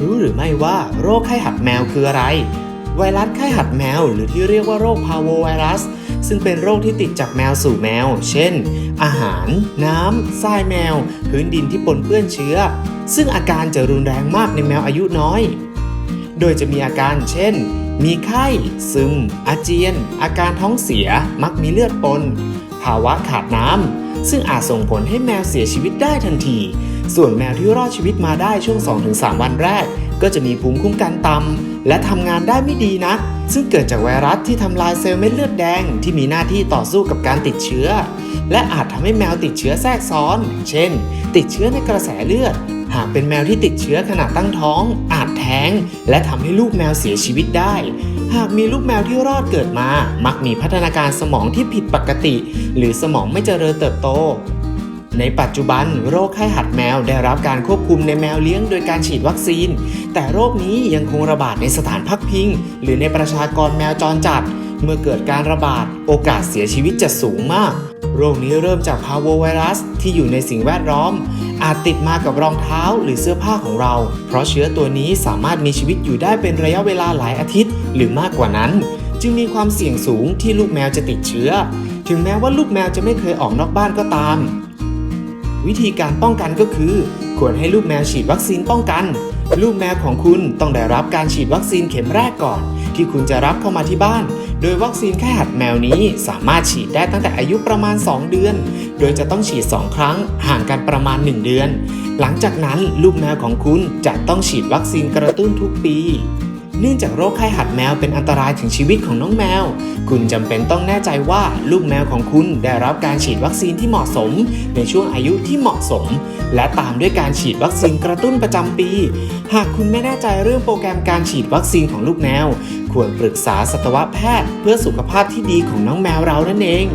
รู้หรือไม่ว่าโรคไข้หัดแมวคืออะไร ไวรัสไข้หัดแมว หรือที่เรียกว่าโรคพาโวไวรัส ซึ่งเป็นโรคที่ติดจากแมวสู่แมว เช่น อาหาร น้ำทรายแมว พื้นดินที่ปนเปื้อนเชื้อ ซึ่งอาการจะรุนแรงมากในแมวอายุน้อย โดยจะมีอาการเช่น มีไข้ ซึม อาเจียน อาการท้องเสีย มักมีเลือดปน ภาวะขาดน้ำซึ่งอาจส่งผลให้แมวเสียชีวิตได้ทันที ส่วนแมวที่รอดชีวิตมาได้ช่วง 2-3 วันแรก ก็จะมีภูมิคุ้มกันต่ำและทำงานได้ไม่ดีนักซึ่งเกิดจากไวรัสที่ทำลายเซลล์เม็ดเลือดแดง ที่มีหน้าที่ต่อสู้กับการติดเชื้อ และอาจทำให้แมวติดเชื้อแทรกซ้อน เช่น ติดเชื้อในกระแสเลือด หากเป็นแมวที่ติดเชื้อขณะตั้งท้อง อาจแท้ง และทำให้ลูกแมวเสียชีวิตได้หากมีลูกแมวที่รอดเกิดมา มักมีพัฒนาการสมองที่ผิดปกติ หรือสมองไม่เจริญเติบโต ในปัจจุบันโรคไข้หัดแมวได้รับการควบคุมในแมวเลี้ยงโดยการฉีดวัคซีน แต่โรคนี้ยังคงระบาดในสถานพักพิง หรือในประชากรแมวจรจัด เมื่อเกิดการระบาดโอกาสเสียชีวิตจะสูงมาก โรคนี้เริ่มจากพาโวไวรัสที่อยู่ในสิ่งแวดล้อม อาจติดมากับรองเท้าหรือเสื้อผ้าของเรา เพราะเชื้อตัวนี้สามารถมีชีวิตอยู่ได้เป็นระยะเวลาหลายอาทิตย์ หรือมากกว่านั้น จึงมีความเสี่ยงสูงที่ลูกแมวจะติดเชื้อ ถึงแม้ว่าลูกแมวจะไม่เคยออกนอกบ้านก็ตาม วิธีการป้องกันก็คือ ควรให้ลูกแมวฉีดวัคซีนป้องกัน ลูกแมวของคุณต้องได้รับการฉีดวัคซีนเข็มแรกก่อน ที่คุณจะรับเข้ามาที่บ้าน โดยวัคซีนไข้หัดแมวนี้สามารถฉีดได้ตั้งแต่อายุประมาณ 2 เดือน โดยจะต้องฉีด 2 ครั้ง ห่างกันประมาณ 1 เดือน หลังจากนั้นลูกแมวของคุณจะต้องฉีดวัคซีนกระตุ้นทุกปี เนื่องจากโรคไข้หัดแมวเป็นอันตรายถึงชีวิตของน้องแมว คุณจำเป็นต้องแน่ใจว่าลูกแมวของคุณได้รับการฉีดวัคซีนที่เหมาะสม ในช่วงอายุที่เหมาะสม และตามด้วยการฉีดวัคซีนกระตุ้นประจำปี หากคุณไม่แน่ใจเรื่องโปรแกรมการฉีดวัคซีนของลูกแมว ควรปรึกษาสัตวแพทย์ เพื่อสุขภาพที่ดีของน้องแมวเรานั่นเอง